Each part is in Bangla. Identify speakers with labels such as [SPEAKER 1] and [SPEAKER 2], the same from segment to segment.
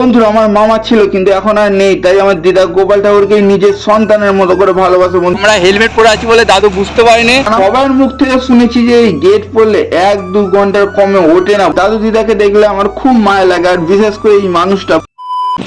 [SPEAKER 1] বন্ধুরা আমার মামা ছিল কিন্তু এখন আর নেই তাই আমার দিদা গোপাল ঠাকুরকে নিজের সন্তানের মতো করে ভালোবাসে বন্ধু।
[SPEAKER 2] আমরা হেলমেট পরে আছি বলে দাদু বুঝতে পারিনি।
[SPEAKER 1] সবার মুখ থেকে শুনেছি যে এই গেট পড়লে এক দু ঘণ্টার কমে ওঠে না। দাদু দিদাকে দেখলে আমার খুব মায়া লাগে আর বিশেষ করে এই মানুষটা।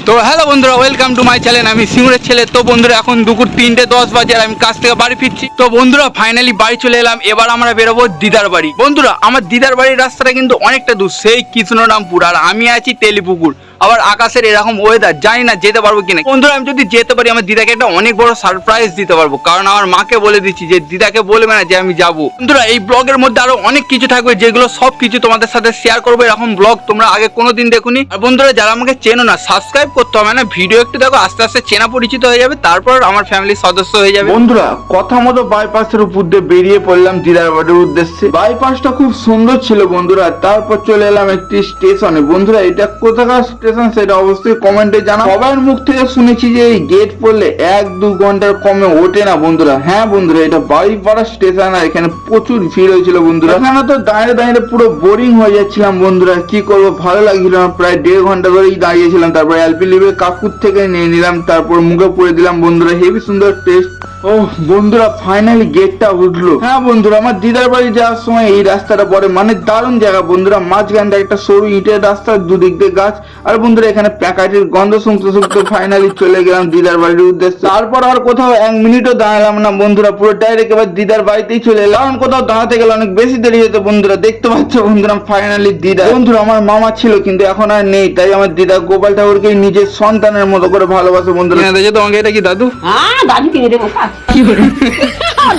[SPEAKER 2] তো হ্যালো বন্ধুরা ওয়েলকাম টু মাই চ্যানেল আমি সিঙ্গুরের ছেলে। তো বন্ধুরা এখন দুপুর তিনটে দশ বাজে আর আমি কাজ থেকে বাড়ি ফিরছি। তো বন্ধুরা ফাইনালি বাড়ি চলে এলাম। এবার আমরা বেরোবো দিদার বাড়ি। বন্ধুরা আমার দিদার বাড়ির রাস্তাটা কিন্তু অনেকটা দূর। সেই কৃষ্ণরামপুর আর আমি আছি তেলিপুকুর। আবার আকাশের এরকম ওয়েদার জানি না যেতে পারব কিনা। বন্ধুরা, আমি যদি যেতে পারি, আমার দিদাকে একটা অনেক বড় সারপ্রাইজ দিতে পারব। কারণ আমার মাকে বলে দিচ্ছি যে, দিদাকে বলবে না যে, আমি যাব। বন্ধুরা, এই ব্লগের মধ্যে আরও অনেক কিছু থাকবে, যেগুলো সব কিছু তোমাদের সাথে শেয়ার করব। এরকম ব্লগ তোমরা আগে কোনোদিন দেখুনি। আর বন্ধুরা, যারা আমাকে চেনো না সাবস্ক্রাইব করতে হবে না। ভিডিও একটু দেখো, আস্তে আস্তে চেনা পরিচিত হয়ে যাবে, তারপর আমার ফ্যামিলির সদস্য হয়ে যাবে।
[SPEAKER 1] বন্ধুরা, কথা মতো বাইপাসের উপর দিয়ে বেরিয়ে পড়লাম দিদার বাড়ির উদ্দেশ্যে। বাইপাসটা খুব সুন্দর ছিল বন্ধুরা, তারপর চলে এলাম একটি স্টেশনে বন্ধুরা, এটা কোথাকার স্টেশন সেটা অবশ্যই কমেন্টে জানা সবার মুখ থেকে শুনেছি যে এই গেট পড়লে এক দু ঘণ্টার কমে ওঠে না বন্ধুরা। হ্যাঁ বন্ধুরা, এটা বাড়িপাড়া স্টেশন আর এখানে প্রচুর ভিড় হয়েছিল বন্ধুরা। এখানে তো দাঁড়িয়ে দাঁড়িয়ে পুরো বোরিং হয়ে যাচ্ছিলাম বন্ধুরা। কি করব, ভালো লাগছিল না। প্রায় দেড় ঘণ্টা ধরেই দাঁড়িয়েছিলাম। তারপর এলপি লিভে কাকুর থেকে নিয়ে নিলাম। তারপর মুখে পরে দিলাম বন্ধুরা। হেভি সুন্দর টেস্ট ও বন্ধুরা ফাইনালি গেটটা উঠল। হ্যাঁ বন্ধুরা আমার দিদার বাড়ি যাওয়ার সময় এই রাস্তাটা পড়ে। মানে দারুণ জায়গা বন্ধুরা। মাঝখানটা একটা সরু ইটের রাস্তা দুদিক দিয়ে গাছ। আর বন্ধুরা এখানে প্যাকাটির গন্ধ শুনতে শুনতে ফাইনালি চলে গেলাম দিদার বাড়ির উদ্দেশ্যে। তারপর আর কোথাও এক মিনিটও দাঁড়ালাম না বন্ধুরা। পুরো ডাইরেক্ট এবার দিদার বাড়িতেই চলে এলাম। কারণ কোথাও দাঁড়াতে গেলে অনেক বেশি দেরি হতো বন্ধুরা। দেখতে পাচ্ছ বন্ধুরা ফাইনালি দিদা বন্ধুরা আমার মামা ছিল কিন্তু এখন আর নেই। তাই আমার দিদা গোপাল ঠাকুরকে নিজের সন্তানের মতো করে ভালোবাসে বন্ধুরা।
[SPEAKER 2] দিয়েছে তোমাকে এটা কি দাদু?
[SPEAKER 3] হ্যাঁ দাদু কিনে দেবো কি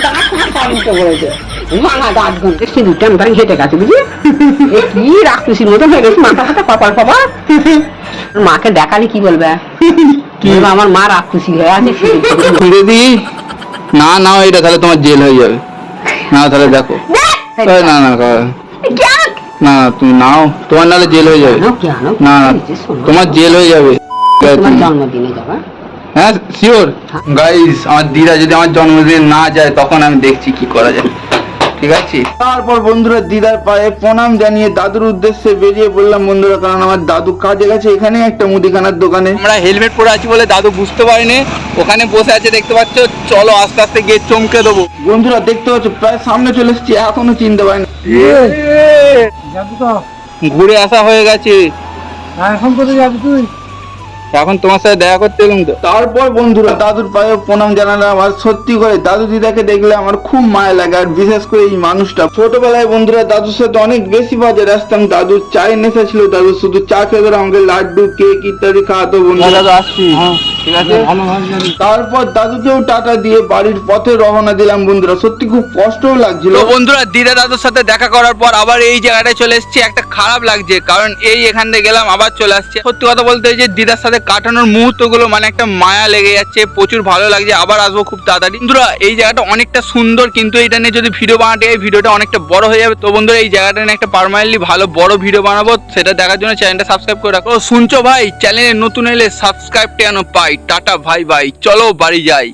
[SPEAKER 3] দাঁত তোমার কমতে বলেছে দাঁত ঘন্টে সিঁদুরটা আমি হেঁটে গেছে বুঝলি? কি রাক্ষসীর মতো হয়ে গেছে মাথা ফাটা কপাল কপাল। মাকে দেখালে কি বলবে? কি? আমার মা রাক্ষসী হয়ে আছে
[SPEAKER 2] না না এটা তাহলে তোমার জেল হয়ে যাবে। না তাহলে দেখো। না না না তুমি নাও। তোমার নাহলে জেল হয়ে যাবে? না না তোমার জেল হয়ে যাবে।
[SPEAKER 3] জন্মদিনে যাবা।
[SPEAKER 2] হ্যাঁ শিওর
[SPEAKER 3] হ্যাঁ।
[SPEAKER 2] গাইস আমার দিদা যদি আমার জন্মদিন না যায় তখন আমি দেখছি কি করা যায় ঠিক আছে
[SPEAKER 1] তারপর বন্ধুরা দিদার পায়ে প্রণাম জানিয়ে দাদুর উদ্দেশ্যে বেরিয়ে পড়লাম বন্ধুরা কারণ আমার দাদু কাজে গেছে এখানে একটা মুদিখানার দোকানে
[SPEAKER 2] আমরা হেলমেট পরে আছি বলে দাদু বুঝতে পারিনি ওখানে বসে আছে দেখতে পাচ্ছ চলো আস্তে আস্তে গিয়ে চমকে দেবো
[SPEAKER 1] বন্ধুরা দেখতে পাচ্ছ প্রায় সামনে চলে এসেছি এখনও চিনতে পারিনি
[SPEAKER 2] ঘুরে আসা হয়ে গেছে
[SPEAKER 4] এখন কোথায় যাবি তুই
[SPEAKER 2] এখন তোমার সাথে দেখা করতে এলাম তো।
[SPEAKER 1] তারপর বন্ধুরা দাদুর পায়ে প্রণাম জানালাম আর সত্যি করে দাদু দিদাকে দেখলে আমার খুব মায়া লাগে আর বিশেষ করে এই মানুষটা। ছোটবেলায় বন্ধুরা দাদুর সাথে অনেক বেশি বাজারে আসতাম দাদুর চায়ের নেশা ছিল দাদু শুধু চা খেয়ে আমাকে লাড্ডু কেক ইত্যাদি খাওয়াতো বন্ধুরা।
[SPEAKER 2] দাদু আসছি। ঠিক আছে?
[SPEAKER 1] তারপর দাদুকেও টাটা দিয়ে বাড়ির পথে রওনা দিলাম বন্ধুরা। সত্যি খুব কষ্টও লাগছিল।
[SPEAKER 2] তো বন্ধুরা দিদা দাদুর সাথে দেখা করার পর আবার এই জায়গাটায় চলে এসেছি। একটা খারাপ লাগছে কারণ এই এখান থেকে গেলাম আবার চলে আসছে। সত্যি কথা বলতে এই যে দিদার সাথে কাটানোর মুহূর্তগুলো মানে একটা মায়া লেগে যাচ্ছে প্রচুর ভালো লাগছে আবার আসব খুব তাড়াতাড়ি। বন্ধুরা এই জায়গাটা অনেকটা সুন্দর কিন্তু এটা নিয়ে যদি ভিডিও বানাতে এই ভিডিওটা অনেকটা বড় হয়ে যাবে। তো বন্ধুরা এই জায়গাটা নিয়ে একটা পারমানেন্টলি ভালো বড় ভিডিও বানাবো সেটা দেখার জন্য চ্যানেলটা সাবস্ক্রাইব করে রাখো। ও, শুনছো ভাই চ্যানেলে নতুন এলে সাবস্ক্রাইব টেনো পাই। টাটা ভাই ভাই চলো বাড়ি যাই।